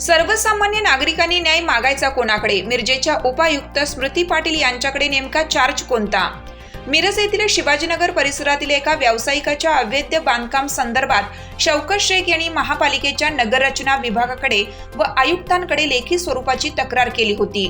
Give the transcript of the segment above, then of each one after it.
सर्वसामान्य नागरिकांनी न्याय मागायचा कोणाकडे? मिरजेच्या उपायुक्त स्मृती पाटील यांच्याकडे नेमका चार्ज कोणता? मिरज येथील शिवाजीनगर परिसरातील एका व्यावसायिकाच्या अवैध बांधकाम संदर्भात शौकत शेख यांनी महापालिकेच्या नगररचना विभागाकडे व आयुक्तांकडे लेखी स्वरूपाची तक्रार केली होती.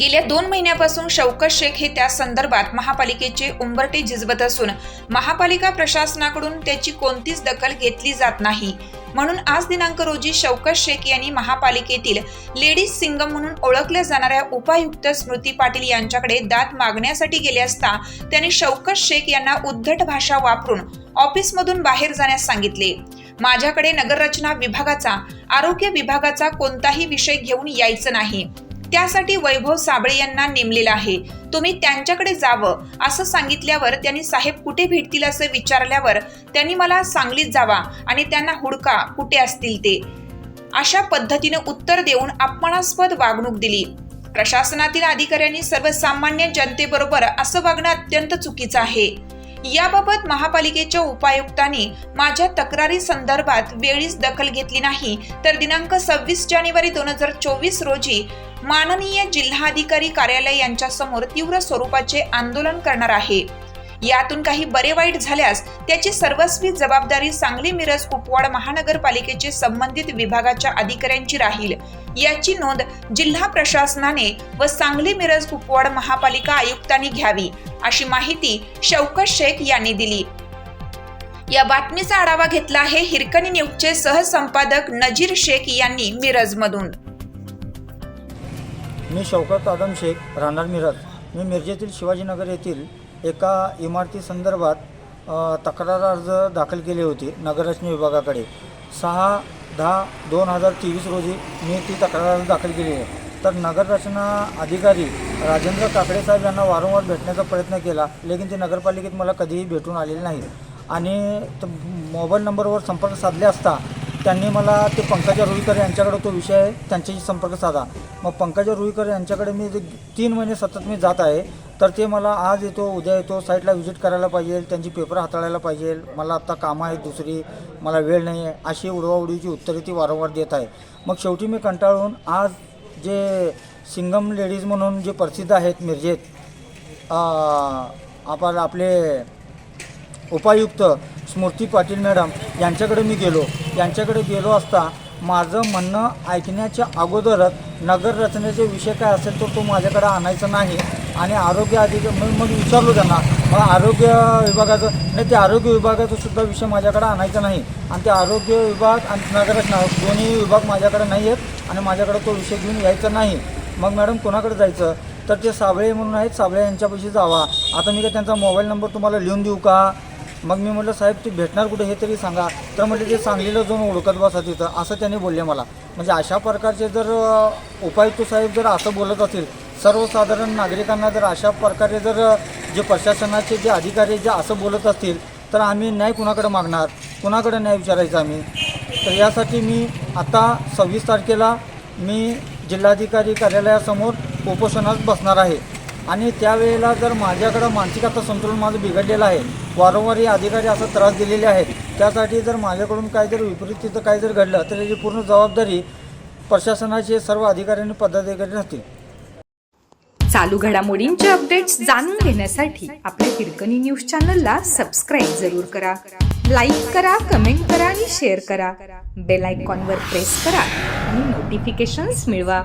गेल्या दोन महिन्यापासून शौकत शेख हे त्या संदर्भात महापालिकेचे उंबरटे झिजवत असून महापालिका प्रशासनाकडून त्याची कोणतीच दखल घेतली जात नाही. म्हणून आज दिनांक रोजी शौकत शेख यांनी महापालिकेतील लेडीज सिंगम म्हणून ओळखल्या जाणाऱ्या उपायुक्त स्मृती पाटील यांच्याकडे दाद मागण्यासाठी गेले असता त्यांनी शौकत शेख यांना उद्धट भाषा वापरून ऑफिसमधून बाहेर जाण्यास सांगितले. माझ्याकडे नगररचना विभागाचा आरोग्य विभागाचा कोणताही विषय घेऊन यायचं नाही. त्यासाठी वैभव साबळे यांना नेमलेलं आहे. तुम्ही त्यांच्याकडे जावं असं सांगितल्यावर त्यांनी साहेब कुठे भेटतील असं विचारल्यावर त्यांनी मला सांगलीत जावा आणि त्यांना हुडका कुठे असतील ते. अशा पद्धतीने उत्तर देऊन अपमानास्पद वागणूक दिली. प्रशासनातील अधिकाऱ्यांनी सर्वसामान्य जनतेबरोबर असं वागणं अत्यंत चुकीचं आहे. याबाबत महापालिकेच्या उपायुक्तांनी माझ्या तक्रारी संदर्भात वेळीच दखल घेतली नाही तर दिनांक सव्वीस जानेवारी दोन हजार चोवीस रोजी माननीय जिल्हाधिकारी कार्यालय यांच्या समोर तीव्र स्वरूपाचे आंदोलन करणार आहे. यातून काही बरे वाईट झाल्यास त्याची सर्वस्वी जबाबदारी सांगली मिरज कुपवाड महानगरपालिकेचे संबंधित विभागाच्या अधिकाऱ्यांची राहील. याची नोंद जिल्हा प्रशासनाने व सांगली मिरज कुपवाड महापालिका आयुक्तांनी घ्यावी अशी माहिती शौकत शेख यांनी दिली. या बातमीचा आढावा घेतला आहे हिरकणी न्यूजचे सहसंपादक नजीर शेख यांनी मिरजमधून. मी शौकत आदम शेख राहणार मिरज. मी मिरजेतील शिवाजीनगर येथील एका इमारतीसंदर्भात संदर्भात तक्रार अर्ज दाखल केली होती नगररचना विभागाकडे. सहा दहा दोन हजार तेवीस रोजी मी ती तक्रार अर्ज दाखल केली. आहे तर नगररचना अधिकारी राजेंद्र काकडे साहेब यांना वारंवार भेटण्याचा प्रयत्न केला लेकिन ते नगरपालिकेत मला कधीही भेटून आलेले नाही आणि त- मोबाईल नंबरवर संपर्क साधले असता त्यांनी मला ते पंकजा रुईकर यांच्याकडे तो विषय त्यांच्याशी संपर्क साधा. मग पंकजा रुईकर यांच्याकडे मी तीन महिने सतत मी जात आहे तर ते मला आज येतो उद्या येतो साईटला व्हिजिट करायला पाहिजे त्यांची पेपर हाताळायला पाहिजे मला आत्ता कामं आहेत दुसरी मला वेळ नाही आहे अशी उडवाउडीची उत्तरे ती वारंवार देत आहे. मग शेवटी मी कंटाळून आज जे सिंगम लेडीज म्हणून जे प्रसिद्ध आहेत मिरजेत आपण आपले उपायुक्त स्मृती पाटील मॅडम यांच्याकडे मी गेलो. यांच्याकडे गेलो असता माझं म्हणणं ऐकण्याच्या अगोदरच नगर रचनेचे विषय काय असेल तर तो माझ्याकडे आणायचा नाही आणि आरोग्य अधिकारी मग मग विचारलो त्यांना. मला आरोग्य विभागाचं नाही ते आरोग्य विभागाचा सुद्धा विषय माझ्याकडे आणायचा नाही. आणि ते आरोग्य विभाग आणि नगररचना दोन्ही विभाग माझ्याकडे नाही आहेत आणि माझ्याकडे तो विषय घेऊन यायचा नाही. मग मॅडम कोणाकडे जायचं? तर ते साबळे म्हणून आहेत. साबळे यांच्यापाशी जावा. आता मी काय त्यांचा मोबाईल नंबर तुम्हाला लिहून देऊ का? मग मी म्हटलं साहेब ते भेटणार कुठे हे तरी सांगा. तर म्हटलं ते सांगलीला जाऊन ओळखत बसा तिथं. असं त्याने बोलले मला. म्हणजे अशा प्रकारचे जर अ, उपायुक्त साहेब जर असं बोलत असतील सर्वसाधारण नागरिकांना जर अशा प्रकारे जर जे प्रशासनाचे जे अधिकारी जे असं बोलत असतील तर आम्ही न्याय कुणाकडे मागणार? कुणाकडे न्याय विचारायचा आम्ही? तर यासाठी मी आता सव्वीस तारखेला मी जिल्हाधिकारी कार्यालयासमोर उपोषणात बसणार आहे. आणि त्यावेळेला जर माझ्याकडं मानसिक आता संतुलन माझं बिघडलेलं आहे वारंवार हे अधिकारी असं त्रास दिलेले आहेत त्यासाठी जर माझ्याकडून काहीतरी जर विपरीत तिथं काही जर घडलं तर याची पूर्ण जबाबदारी प्रशासनाचे सर्व अधिकारी आणि पदाधिकारी राहतील चालू घडामोडींचे अपडेट्स जाणून घेण्यासाठी आपल्या हिरकणी न्यूज चॅनलला सबस्क्राईब जरूर करा. लाईक करा कमेंट करा आणि शेअर करा. बेल आयकॉनवर प्रेस करा आणि नोटिफिकेशन्स मिळवा.